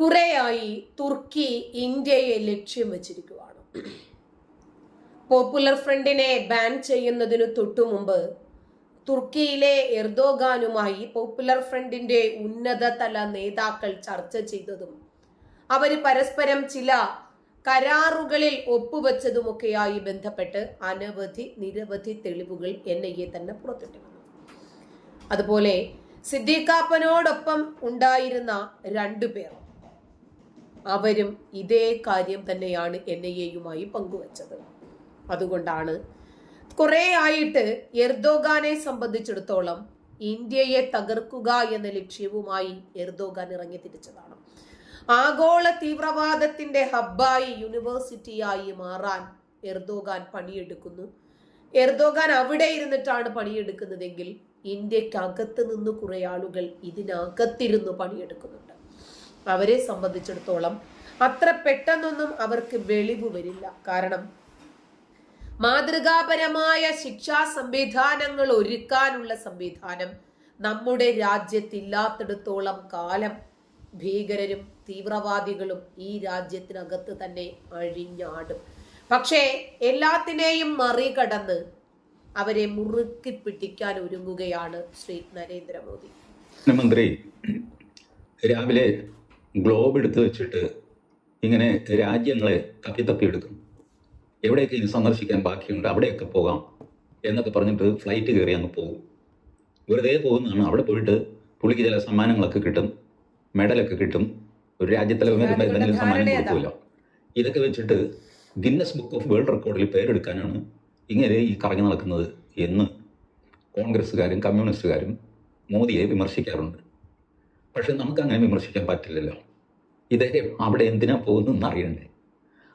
കുറെയായി തുർക്കി ഇന്ത്യയെ ലക്ഷ്യം വെച്ചിരിക്കുകയാണ് പോപ്പുലർ ഫ്രണ്ടിനെ ബാൻ ചെയ്യുന്നതിനു തൊട്ടു മുമ്പ് തുർക്കിയിലെ എർദോഗാനുമായി പോപ്പുലർ ഫ്രണ്ടിന്റെ ഉന്നതതല നേതാക്കൾ ചർച്ച ചെയ്തതും അവർ പരസ്പരം ചില കരാറുകളിൽ ഒപ്പുവെച്ചതുമൊക്കെയായി ബന്ധപ്പെട്ട് അനവധി നിരവധി തെളിവുകൾ എൻ ഐ എ തന്നെ പുറത്തിട്ടിരുന്നു അതുപോലെ സിദ്ദീഖാപ്പനോടൊപ്പം ഉണ്ടായിരുന്ന രണ്ടുപേർ അവരും ഇതേ കാര്യം തന്നെയാണ് എൻ ഐ എയുമായി പങ്കുവച്ചത്. അതുകൊണ്ടാണ് കുറെ ആയിട്ട് എർദോഗാനെ സംബന്ധിച്ചിടത്തോളം ഇന്ത്യയെ തകർക്കുക എന്ന ലക്ഷ്യവുമായി എർദോഗാൻ ഇറങ്ങി തിരിച്ചതാണ്. ആഗോള തീവ്രവാദത്തിന്റെ ഹബ്ബായി യൂണിവേഴ്സിറ്റിയായി മാറാൻ എർദോഗാൻ പണിയെടുക്കുന്നു. എർദോഗാൻ അവിടെ ഇരുന്നിട്ടാണ് പണിയെടുക്കുന്നതെങ്കിൽ ഇന്ത്യക്കകത്ത് നിന്ന് കുറെ ആളുകൾ ഇതിനകത്തിരുന്ന് പണിയെടുക്കുന്നുണ്ട്. അവരെ സംബന്ധിച്ചിടത്തോളം അത്ര പെട്ടെന്നൊന്നും അവർക്ക് വെളിവ് വരില്ല. കാരണം മാതൃകാപരമായ ശിക്ഷാ സംവിധാനങ്ങൾ ഒരുക്കാനുള്ള സംവിധാനം നമ്മുടെ രാജ്യത്തില്ലാത്തിടത്തോളം കാലം ഭീകരരും തീവ്രവാദികളും ഈ രാജ്യത്തിനകത്ത് തന്നെ അഴിഞ്ഞാടും. പക്ഷേ എല്ലാത്തിനെയും മറികടന്ന് അവരെ മുറുക്കി പിടിക്കാൻ ഒരുങ്ങുകയാണ് ശ്രീ നരേന്ദ്രമോദി. മന്ത്രി രാവിലെ ഗ്ലോബ് എടുത്ത് വെച്ചിട്ട് ഇങ്ങനെ രാജ്യങ്ങളെ തപ്പി തപ്പി എടുക്കും. എവിടെയൊക്കെ ഇനി സന്ദർശിക്കാൻ ബാക്കിയുണ്ട് അവിടെയൊക്കെ പോകാം എന്നൊക്കെ പറഞ്ഞിട്ട് ഫ്ലൈറ്റ് കയറി അങ്ങ് പോകും. വെറുതെ പോകുന്നതാണ്. അവിടെ പോയിട്ട് പുള്ളിക്ക് ചില സമ്മാനങ്ങളൊക്കെ കിട്ടും മെഡലൊക്കെ കിട്ടും. ഒരു രാജ്യത്തിലെ എന്തെങ്കിലും സമ്മാനം കൊടുക്കുമല്ലോ. ഇതൊക്കെ വെച്ചിട്ട് ഗിന്നസ് ബുക്ക് ഓഫ് വേൾഡ് റെക്കോർഡിൽ പേരെടുക്കാനാണ് ഇങ്ങനെ ഈ കറങ്ങി നടക്കുന്നത് എന്ന് കോൺഗ്രസ്സുകാരും കമ്മ്യൂണിസ്റ്റുകാരും മോദിയെ വിമർശിക്കാറുണ്ട്. പക്ഷെ നമുക്ക് അങ്ങനെ വിമർശിക്കാൻ പറ്റില്ലല്ലോ. ഇദ്ദേഹം അവിടെ എന്തിനാ പോകുന്നതെന്ന് അറിയണ്ടേ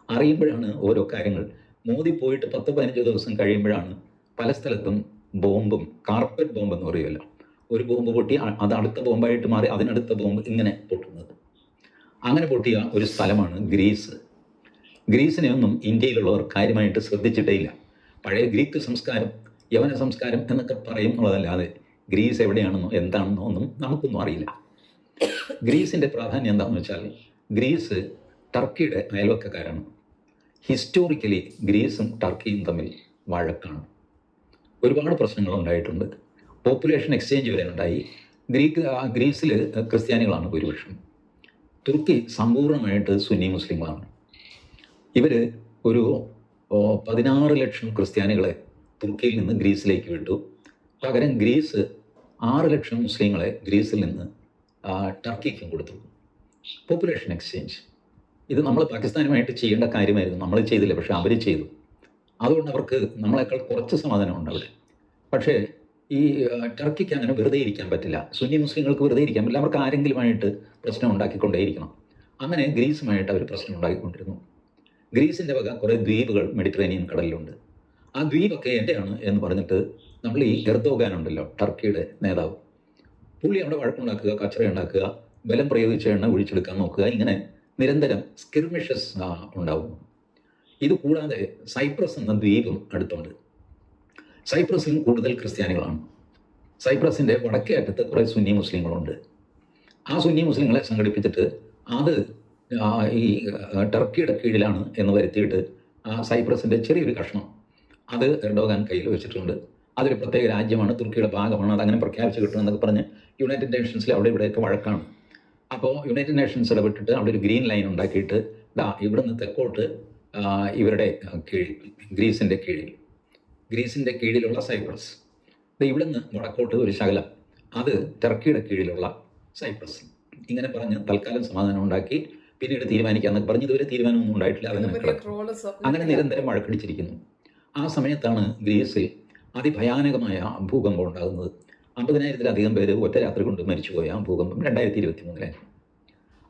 അറിയുമ്പോഴാണ് ഓരോ കാര്യങ്ങൾ. മോദി പോയിട്ട് പത്ത് പതിനഞ്ച് ദിവസം കഴിയുമ്പോഴാണ് പല സ്ഥലത്തും ബോംബും കാർപ്പറ്റ് ബോംബെന്ന് പറയുമല്ലോ. ഒരു ബോംബ് പൊട്ടി അത് അടുത്ത ബോംബായിട്ട് മാറി അതിനടുത്ത ബോംബ് ഇങ്ങനെ പൊട്ടുന്നത്. അങ്ങനെ പൊട്ടിയ ഒരു സ്ഥലമാണ് ഗ്രീസ്. ഗ്രീസിനെ ഒന്നും ഇന്ത്യയിലുള്ളവർ കാര്യമായിട്ട് ശ്രദ്ധിച്ചിട്ടേ ഇല്ല. പഴയ ഗ്രീക്ക് സംസ്കാരം യവന സംസ്കാരം എന്നൊക്കെ പറയും എന്നുള്ളതല്ലാതെ ഗ്രീസ് എവിടെയാണെന്നോ എന്താണെന്നോ ഒന്നും നമുക്കൊന്നും അറിയില്ല. ഗ്രീസിന്റെ പ്രാധാന്യം എന്താണെന്ന് വെച്ചാൽ ഗ്രീസ് ടർക്കിയുടെ അയൽവക്കക്കാരാണ്. ഹിസ്റ്റോറിക്കലി ഗ്രീസും ടർക്കിയും തമ്മിൽ വഴക്കാണ്. ഒരുപാട് പ്രശ്നങ്ങൾ ഉണ്ടായിട്ടുണ്ട്. പോപ്പുലേഷൻ എക്സ്ചേഞ്ച് വരെ ഉണ്ടായി. ഗ്രീക്ക് ഗ്രീസിൽ ക്രിസ്ത്യാനികളാണ് ഭൂരിപക്ഷം. തുർക്കി സമ്പൂർണമായിട്ട് സുന്നി മുസ്ലിങ്ങളാണ്. ഇവർ ഒരു പതിനാറ് ലക്ഷം ക്രിസ്ത്യാനികളെ തുർക്കിയിൽ നിന്ന് ഗ്രീസിലേക്ക് വിട്ടു. പകരം ഗ്രീസ് ആറ് ലക്ഷം മുസ്ലിങ്ങളെ ഗ്രീസിൽ നിന്ന് ടർക്കിക്കും കൊടുത്തു. പോപ്പുലേഷൻ എക്സ്ചേഞ്ച് ഇത് നമ്മൾ പാകിസ്ഥാനുമായിട്ട് ചെയ്യേണ്ട കാര്യമായിരുന്നു. നമ്മൾ ചെയ്തില്ല പക്ഷേ അവർ ചെയ്തു. അതുകൊണ്ട് അവർക്ക് നമ്മളെക്കാൾ കുറച്ച് സമാധാനമുണ്ട് അവിടെ. പക്ഷേ ഈ ടർക്കിക്ക് അങ്ങനെ വെറുതെ ഇരിക്കാൻ പറ്റില്ല. സുന്നി മുസ്ലിങ്ങൾക്ക് വെറുതെ ഇരിക്കാൻ പറ്റില്ല. അവർക്ക് ആരെങ്കിലുമായിട്ട് പ്രശ്നം ഉണ്ടാക്കിക്കൊണ്ടേയിരിക്കണം. അങ്ങനെ ഗ്രീസുമായിട്ട് അവർ പ്രശ്നം ഉണ്ടാക്കിക്കൊണ്ടിരുന്നു. ഗ്രീസിന്റെ വക കുറേ ദ്വീപുകൾ മെഡിറ്ററേനിയൻ കടലിലുണ്ട്. ആ ദ്വീപൊക്കെ എന്റെയാണ് എന്ന് പറഞ്ഞിട്ട് നമ്മൾ ഈ എർദോഗാൻ ഉണ്ടല്ലോ ടർക്കിയുടെ നേതാവ്. പുള്ളി അവിടെ വഴക്കുണ്ടാക്കുക കച്ചറ ഉണ്ടാക്കുക ബലം പ്രയോഗിച്ച എണ്ണ ഒഴിച്ചെടുക്കാൻ നോക്കുക ഇങ്ങനെ നിരന്തരം സ്കിർമിഷസ് ഉണ്ടാവും. ഇത് കൂടാതെ സൈപ്രസ് എന്ന ദ്വീപും അടുത്തുണ്ട്. സൈപ്രസിലും കൂടുതൽ ക്രിസ്ത്യാനികളാണ്. സൈപ്രസിന്റെ വടക്കേ അറ്റത്ത് കുറേ സുന്നി മുസ്ലിങ്ങളുണ്ട്. ആ സുന്നി മുസ്ലിങ്ങളെ സംഘടിപ്പിച്ചിട്ട് അത് ഈ ടർക്കിയുടെ കീഴിലാണ് എന്ന് വരുത്തിയിട്ട് ആ സൈപ്രസിന്റെ ചെറിയൊരു കഷ്ണം അത് എർഡോഗാൻ കയ്യിൽ വെച്ചിട്ടുണ്ട്. അതൊരു പ്രത്യേക രാജ്യമാണ്. തുർക്കിയുടെ ഭാഗമാണ്. അത് അങ്ങനെ പ്രഖ്യാപിച്ച് കിട്ടുമെന്നൊക്കെ പറഞ്ഞ് യുണൈറ്റഡ് നേഷൻസിൽ അവിടെ ഇവിടെയൊക്കെ വഴക്കാണ്. അപ്പോൾ യുണൈറ്റഡ് നേഷൻസ് ഇടപെട്ടിട്ട് അവിടെ ഒരു ഗ്രീൻ ലൈൻ ഉണ്ടാക്കിയിട്ട് ഡാ ഇവിടുന്ന് തെക്കോട്ട് ഇവരുടെ കീഴിൽ ഗ്രീസിന്റെ കീഴിൽ. ഗ്രീസിന്റെ കീഴിലുള്ള സൈപ്രസ്. ഇവിടുന്ന് വടക്കോട്ട് ഒരു ശകലം. അത് ടർക്കിയുടെ കീഴിലുള്ള സൈപ്രസ്. ഇങ്ങനെ പറഞ്ഞ് തൽക്കാലം സമാധാനം ഉണ്ടാക്കി പിന്നീട് തീരുമാനിക്കാമെന്നൊക്കെ പറഞ്ഞ് ഇതുവരെ തീരുമാനമൊന്നും ഉണ്ടായിട്ടില്ല. അതങ്ങനെ അങ്ങനെ നിരന്തരം വഴക്കടിച്ചിരിക്കുന്നു. ആ സമയത്താണ് ഗ്രീസിൽ അതിഭയാനകമായ ഭൂകമ്പം ഉണ്ടാകുന്നത്. അമ്പതിനായിരത്തിലധികം പേര് ഒറ്റ രാത്രി കൊണ്ട് മരിച്ചുപോയ ആ ഭൂകമ്പം രണ്ടായിരത്തി ഇരുപത്തി മൂന്നിലായിരുന്നു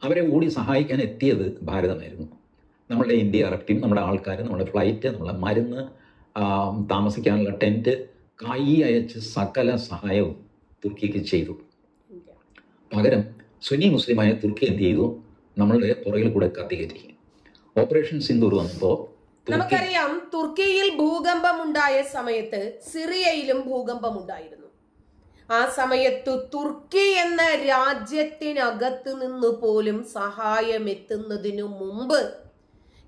അവരെ ഓടി സഹായിക്കാൻ എത്തിയത് ഭാരതമായിരുന്നു. നമ്മളുടെ ഇന്ത്യ ടീം നമ്മുടെ ആൾക്കാർ നമ്മുടെ ഫ്ലൈറ്റ് നമ്മുടെ മരുന്ന് താമസിക്കാനുള്ള ടെന്റ് കൈ അയച്ച് സകല സഹായവും തുർക്കിക്ക് ചെയ്തു. പകരം സുന്നി മുസ്ലിമായ തുർക്കി എന്ത് ചെയ്തു? നമ്മളുടെ പുറകിൽ കൂടെ കത്തി കയറ്റി. ഓപ്പറേഷൻ സിന്ദൂർ വന്നപ്പോൾ നമുക്കറിയാം തുർക്കിയിൽ ഭൂകമ്പം ഉണ്ടായ സമയത്ത് സിറിയയിലും ഭൂകമ്പം ഉണ്ടായിരുന്നു ആ സമയത്ത് തുർക്കി എന്ന രാജ്യത്തിനകത്ത് നിന്ന് പോലും സഹായം എത്തുന്നതിനു മുമ്പ്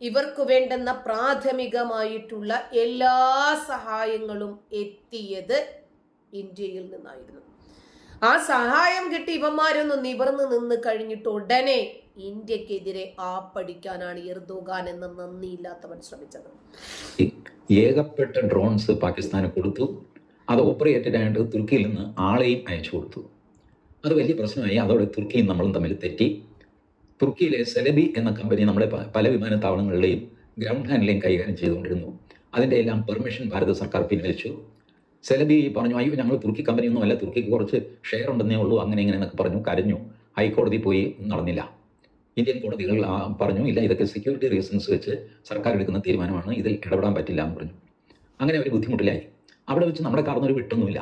ഇവർക്ക് വേണ്ടുന്ന പ്രാഥമികമായിട്ടുള്ള എല്ലാ സഹായങ്ങളും എത്തിയത് ഇന്ത്യയിൽ നിന്നായിരുന്നു. ആ സഹായം കിട്ടി ഇവന്മാരൊന്ന് നിവർന്നു നിന്ന് കഴിഞ്ഞിട്ട് ഉടനെ ഇന്ത്യക്കെതിരെ ആപ്പടിക്കാനാണ് എർദോഗാൻ എന്ന നന്ദിയില്ലാത്തവൻ ശ്രമിച്ചത്. ഏകപ്പെട്ട ഡ്രോൺസ് പാകിസ്ഥാന് കൊടുത്തു. അത് ഓപ്പറേറ്റഡ് ആയിട്ട് തുർക്കിയിൽ നിന്ന് ആളെയും അയച്ചു കൊടുത്തു. അത് വലിയ പ്രശ്നമായി. അതോടെ തുർക്കിയും നമ്മളും തമ്മിൽ തെറ്റി. തുർക്കിയിലെ സെലബി എന്ന കമ്പനി നമ്മുടെ പല വിമാനത്താവളങ്ങളിലെയും ഗ്രൗണ്ട് ഹാൻഡിലെയും കൈകാര്യം ചെയ്തുകൊണ്ടിരുന്നു. അതിന്റെ എല്ലാം പെർമിഷൻ ഭാരത സർക്കാർ പിൻവലിച്ചു. സെലബി പറഞ്ഞു അയ്യോ ഞങ്ങൾ തുർക്കി കമ്പനിയൊന്നും അല്ല തുർക്കിക്ക് കുറച്ച് ഷെയർ ഉണ്ടെന്നേ ഉള്ളൂ. അങ്ങനെ ഇങ്ങനെ എന്നൊക്കെ പറഞ്ഞു. കരഞ്ഞു. ഹൈക്കോടതി പോയി നടന്നില്ല. ഇന്ത്യൻ കോടതികൾ പറഞ്ഞു ഇല്ല ഇതൊക്കെ സെക്യൂരിറ്റി റീസൺസ് വെച്ച് സർക്കാർ എടുക്കുന്ന തീരുമാനമാണ് ഇതിൽ ഇടപെടാൻ പറ്റില്ല എന്ന് പറഞ്ഞു. അങ്ങനെ അവർ ബുദ്ധിമുട്ടിലായി. അവിടെ വെച്ച് നമ്മുടെ കാർന്നൂർ വിട്ടൊന്നുമില്ല.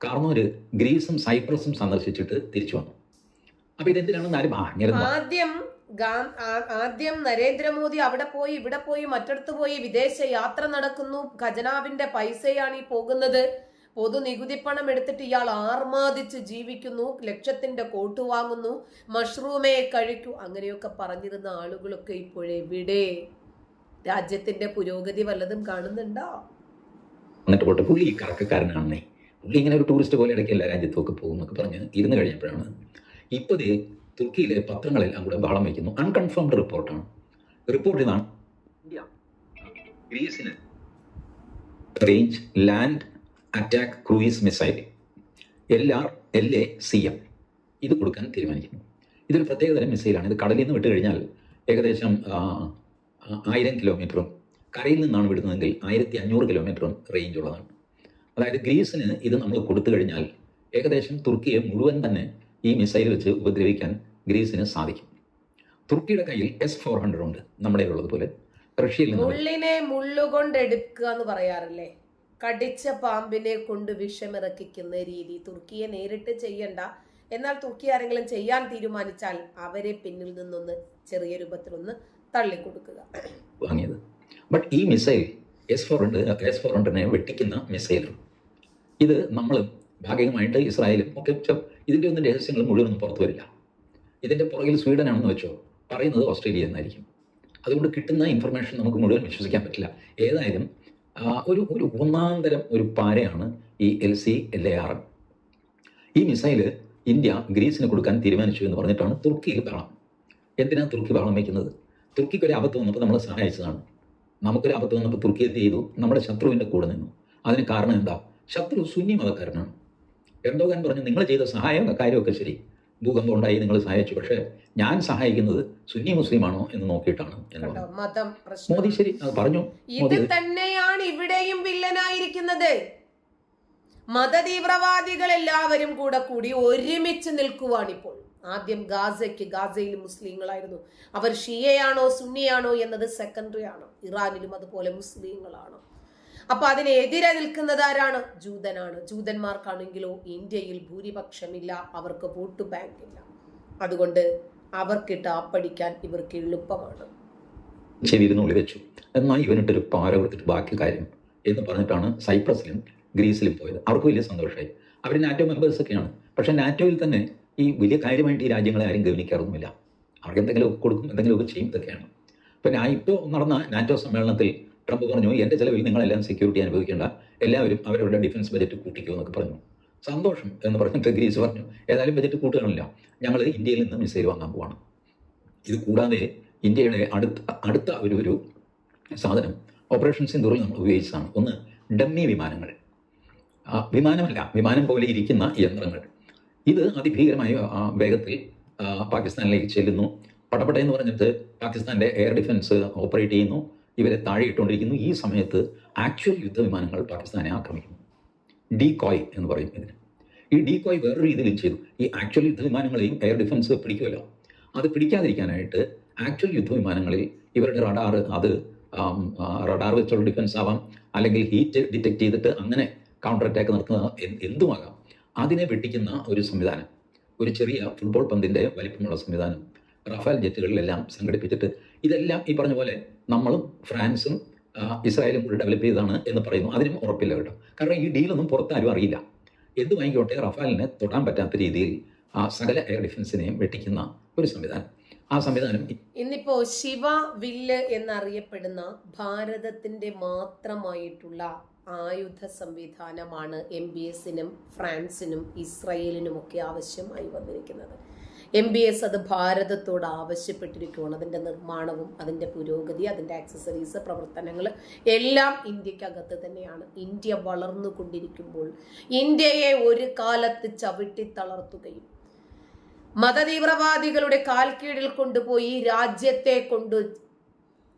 കാർന്നൂർ ഗ്രീസും സൈപ്രസും സന്ദർശിച്ചിട്ട് തിരിച്ചു വന്നു. അപ്പൊ അങ്ങനെ ആദ്യം ആദ്യം നരേന്ദ്രമോദി അവിടെ പോയി ഇവിടെ പോയി മറ്റടുത്ത് പോയി വിദേശ യാത്ര നടക്കുന്നു. ഖജനാവിന്റെ പൈസയാണ് ഈ പോകുന്നത്. പൊതു നികുതി പണം എടുത്തിട്ട് ഇയാൾ ആർമാദിച്ച് ജീവിക്കുന്നു ലക്ഷത്തിന്റെ കോട്ട് വാങ്ങുന്നു മഷ്റൂമേ കഴിക്കൂ അങ്ങനെയൊക്കെ പറഞ്ഞിരുന്ന ആളുകളൊക്കെ ഇപ്പോഴെവിടെ രാജ്യത്തിന്റെ പുരോഗതി വല്ലതും കാണുന്നുണ്ടോ? എന്നിട്ട് പോട്ടെ പുള്ളി ഈ കറക്കക്കാരനാണെന്നേ. പുള്ളി ഇങ്ങനെ ഒരു ടൂറിസ്റ്റ് പോലെ ഇടയ്ക്ക് എല്ലാ രാജ്യത്തൊക്കെ പോകും എന്നൊക്കെ പറഞ്ഞ് ഇരുന്ന് കഴിഞ്ഞപ്പോഴാണ് ഇപ്പോൾ തുർക്കിയിലെ പത്രങ്ങളെല്ലാം കൂടെ ബഹളം വയ്ക്കുന്നു. അൺകൺഫേംഡ് റിപ്പോർട്ടാണ്. റിപ്പോർട്ട് ഇതാണ്. India. ഗ്രീസിന്. Range land attack cruise missile L R L A C M ഇത് കൊടുക്കാൻ തീരുമാനിക്കുന്നു. ഇതൊരു പ്രത്യേകതരം മിസൈലാണ് ഇത് കടലിൽ നിന്ന് വിട്ട് കഴിഞ്ഞാൽ ഏകദേശം ആയിരം കിലോമീറ്ററും കരയിൽ നിന്നാണ് വിടുന്നതെങ്കിൽ ആയിരത്തി അഞ്ഞൂറ് കിലോമീറ്ററും റേഞ്ച് ഉള്ളതാണ്. അതായത് ഗ്രീസിന് ഇത് നമ്മൾ കൊടുത്തു കഴിഞ്ഞാൽ ഏകദേശം തുർക്കിയെ മുഴുവൻ തന്നെ ഈ മിസൈൽ വെച്ച് ഉപദ്രവിക്കാൻ ഗ്രീസിന് സാധിക്കും. തുർക്കിയുടെ കയ്യിൽ എസ് ഫോർ ഹൺഡ്രഡ് ഉണ്ട് നമ്മുടെ ഉള്ളതുപോലെ റഷ്യയിൽ നിന്ന് മുള്ളിനെ എന്ന് പറയാറില്ലേ? കടിച്ച പാമ്പിനെ കൊണ്ട് വിഷമിറക്കിക്കുന്ന രീതി തുർക്കിയെ നേരിട്ട് ചെയ്യണ്ട. എന്നാൽ തുർക്കി ആരെങ്കിലും ചെയ്യാൻ തീരുമാനിച്ചാൽ അവരെ പിന്നിൽ നിന്നൊന്ന് ചെറിയ രൂപത്തിൽ രൂപത്തിലൊന്ന് തള്ളിക്കൊടുക്കുക. വാങ്ങിയത്. ബട്ട് ഈ missile S four hundred S four വെട്ടിക്കുന്ന മിസൈലാണ് ഇത് നമ്മൾ ഭാഗികമായിട്ട് ഇസ്രായേലും ഒക്കെ ഇതിന്റെ ഒന്നും രഹസ്യങ്ങൾ മുഴുവനൊന്നും പുറത്തു വരില്ല. ഇതിന്റെ പുറകിൽ സ്വീഡനാണെന്ന് വെച്ചോ പറയുന്നത് ഓസ്ട്രേലിയ എന്നായിരിക്കും അതുകൊണ്ട് കിട്ടുന്ന ഇൻഫർമേഷൻ നമുക്ക് മുഴുവൻ വിശ്വസിക്കാൻ പറ്റില്ല. ഏതായാലും ഒരു ഒരു ഒന്നാന്തരം ഒരു പാരയാണ് ഈ L C L A R ഈ മിസൈൽ ഇന്ത്യ ഗ്രീസിന് കൊടുക്കാൻ തീരുമാനിച്ചു എന്ന് പറഞ്ഞിട്ടാണ് തുർക്കിയിൽ ബഹളം. എന്തിനാണ് തുർക്കി ബഹളം വയ്ക്കുന്നത്? തുർക്കിക്ക് ഒരു വന്നപ്പോൾ നമ്മളെ സഹായിച്ചതാണ്. നമുക്കൊരു ആപത്ത് വന്നപ്പോൾ തുർക്കി എന്ത് ചെയ്തു? നമ്മുടെ ശത്രുവിന്റെ കൂടെ നിന്നു. അതിന് കാരണം എന്താ? ശത്രു സുന്നി മതക്കാരനാണ്. എർദോഗാൻ പറഞ്ഞു നിങ്ങൾ ചെയ്ത സഹായം കാര്യമൊക്കെ ശരി. ഭൂകമ്പം ഉണ്ടായി നിങ്ങൾ സഹായിച്ചു. പക്ഷേ ഞാൻ സഹായിക്കുന്നത് സുന്നി മുസ്ലിമാണോ എന്ന് നോക്കിയിട്ടാണ് മതം മോദി ശരി അത് പറഞ്ഞു. ഇത് തന്നെയാണ് ഇവിടെയും വില്ലനായിരിക്കുന്നത്. മതതീവ്രവാദികൾ എല്ലാവരും കൂടെ കൂടി ഒരുമിച്ച് നിൽക്കുവാണിപ്പോൾ. ആദ്യം ഗാസയ്ക്ക് ഗാസയിൽ മുസ്ലിങ്ങളായിരുന്നു. അവർ ഷിയയാണോ സുന്നിയാണോ എന്നത് സെക്കൻഡറി ആണ്. ഇറാനിലും അതുപോലെ മുസ്ലിങ്ങളാണ്. അപ്പൊ അതിനെതിരെ നിൽക്കുന്നത് ആരാണ്? ജൂതനാണ്. ജൂതന്മാർക്കാണെങ്കിലോ ഇന്ത്യയിൽ ഭൂരിപക്ഷമില്ല അവർക്ക് വോട്ട് ബാങ്ക് ഇല്ല അതുകൊണ്ട് അവർക്കിട്ട് ആപ്പടിക്കാൻ ഇവർക്ക് എളുപ്പമാണ്. ചെവിയിരുന്നുള്ളിൽ വെച്ചു. എന്നാൽ ഇവനിട്ടൊരു പാര കൊടുത്തിട്ട് ബാക്കി കാര്യം എന്ന് പറഞ്ഞിട്ടാണ് സൈപ്രസിലും ഗ്രീസിലും പോയത്. അവർക്ക് വലിയ സന്തോഷമായി. അവർ നാറ്റോ മെമ്പേഴ്സ് ഒക്കെയാണ് പക്ഷേ നാറ്റോയിൽ തന്നെ ഈ വലിയ കാര്യമായിട്ട് ഈ രാജ്യങ്ങളെ ആരും ഗവനിക്കാറൊന്നുമില്ല. അവർക്ക് എന്തെങ്കിലുമൊക്കെ കൊടുക്കും എന്തെങ്കിലുമൊക്കെ ചെയ്യും ഇതൊക്കെയാണ്. അപ്പോൾ ഇപ്പോൾ നടന്ന നാറ്റോ സമ്മേളനത്തിൽ ട്രംപ് പറഞ്ഞു എന്റെ ചിലവിൽ നിങ്ങളെല്ലാം സെക്യൂരിറ്റി അനുഭവിക്കേണ്ട. എല്ലാവരും അവരവരുടെ ഡിഫൻസ് ബജറ്റ് കൂട്ടിക്കോ എന്നൊക്കെ പറഞ്ഞു. സന്തോഷം എന്ന് പറഞ്ഞിട്ട് ഗ്രീസ് പറഞ്ഞു ഏതായാലും ബജറ്റ് കൂട്ടുകയാണില്ല ഞങ്ങൾ ഇന്ത്യയിൽ നിന്ന് മിസൈൽ വാങ്ങാൻ പോവാണ്. ഇത് കൂടാതെ ഇന്ത്യയുടെ അടുത്ത അടുത്ത ഒരു ഒരു സാധനം ഓപ്പറേഷൻ സിന്ദൂറിൽ നമ്മൾ ഉപയോഗിച്ചതാണ്. ഒന്ന് ഡമ്മി വിമാനങ്ങൾ. വിമാനമല്ല വിമാനം പോലെ ഇരിക്കുന്ന യന്ത്രങ്ങൾ. ഇത് അതിഭീകരമായ വേഗത്തിൽ പാകിസ്ഥാനിലേക്ക് ചെല്ലുന്നു. പടപട എന്ന് പറഞ്ഞിട്ട് പാകിസ്ഥാന്റെ എയർ ഡിഫൻസ് ഓപ്പറേറ്റ് ചെയ്യുന്നു. ഇവരെ താഴെ ഇട്ടുകൊണ്ടിരിക്കുന്നു ഈ സമയത്ത് ആക്ച്വൽ യുദ്ധവിമാനങ്ങൾ പാകിസ്ഥാനെ ആക്രമിക്കുന്നു. ഡി കോയ് എന്ന് പറയും ഇതിന്. ഈ ഡി കോയ് വേറൊരു രീതിയിലും ചെയ്തു. ഈ ആക്ച്വൽ യുദ്ധവിമാനങ്ങളെയും എയർ ഡിഫൻസ് പിടിക്കുമല്ലോ. അത് പിടിക്കാതിരിക്കാനായിട്ട് ആക്ച്വൽ യുദ്ധവിമാനങ്ങളിൽ ഇവരുടെ റഡാർ അത് റഡാർ വെച്ചുള്ള ഡിഫൻസ് ആവാം അല്ലെങ്കിൽ ഹീറ്റ് ഡിറ്റക്ട് ചെയ്തിട്ട് അങ്ങനെ കൗണ്ടർ അറ്റാക്ക് നടത്തുന്ന എന്ത് എന്തുമാകാം? അതിനെ വെട്ടിക്കുന്ന ഒരു സംവിധാനം ഒരു ചെറിയ ഫുട്ബോൾ പന്തിന്റെ വലിപ്പമുള്ള സംവിധാനം റഫാൽ ജെറ്റുകളിലെല്ലാം സംഘടിപ്പിച്ചിട്ട് ഇതെല്ലാം ഈ പറഞ്ഞ പോലെ നമ്മളും ഫ്രാൻസും ഇസ്രായേലും കൂടി ഡെവലപ്പ് ചെയ്തതാണ് എന്ന് പറയുന്നു. അതിനും ഉറപ്പില്ല കേട്ടോ. കാരണം ഈ ഡീലൊന്നും പുറത്താരും അറിയില്ല. എന്ത് വാങ്ങിക്കോട്ടെ റഫാലിനെ തൊടാൻ പറ്റാത്ത രീതിയിൽ ആ സകല എയർ ഡിഫൻസിനെയും വെട്ടിക്കുന്ന ഒരു സംവിധാനം. ആ സംവിധാനം ഇന്നിപ്പോ ശിവ വില്ല് എന്നറിയപ്പെടുന്ന ഭാരതത്തിന്റെ മാത്രമായിട്ടുള്ള ആയുധ സംവിധാനമാണ് എം ബി എസിനും ഫ്രാൻസിനും ഇസ്രയേലിനുമൊക്കെ ആവശ്യമായി വന്നിരിക്കുന്നത്. എം ബി എസ് അത് ഭാരതത്തോട് ആവശ്യപ്പെട്ടിരിക്കുകയാണ്. അതിന്റെ നിർമ്മാണവും അതിന്റെ പുരോഗതി അതിന്റെ ആക്സസറീസ് പ്രവർത്തനങ്ങൾ എല്ലാം ഇന്ത്യക്കകത്ത് തന്നെയാണ്. ഇന്ത്യ വളർന്നുകൊണ്ടിരിക്കുമ്പോൾ ഇന്ത്യയെ ഒരു കാലത്ത് ചവിട്ടി തളർത്തുകയും മതതീവ്രവാദികളുടെ കാൽക്കീഴിൽ കൊണ്ടുപോയി രാജ്യത്തെ കൊണ്ട്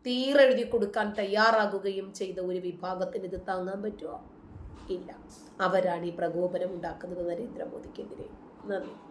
തീരെഴുതി കൊടുക്കാൻ തയ്യാറാകുകയും ചെയ്ത ഒരു വിഭാഗത്തിന് ഇത് താങ്ങാൻ പറ്റുമോ? ഇല്ല. അവരാണ് ഈ പ്രകോപനം ഉണ്ടാക്കുന്നത് നരേന്ദ്രമോദിക്കെതിരെ. നന്ദി.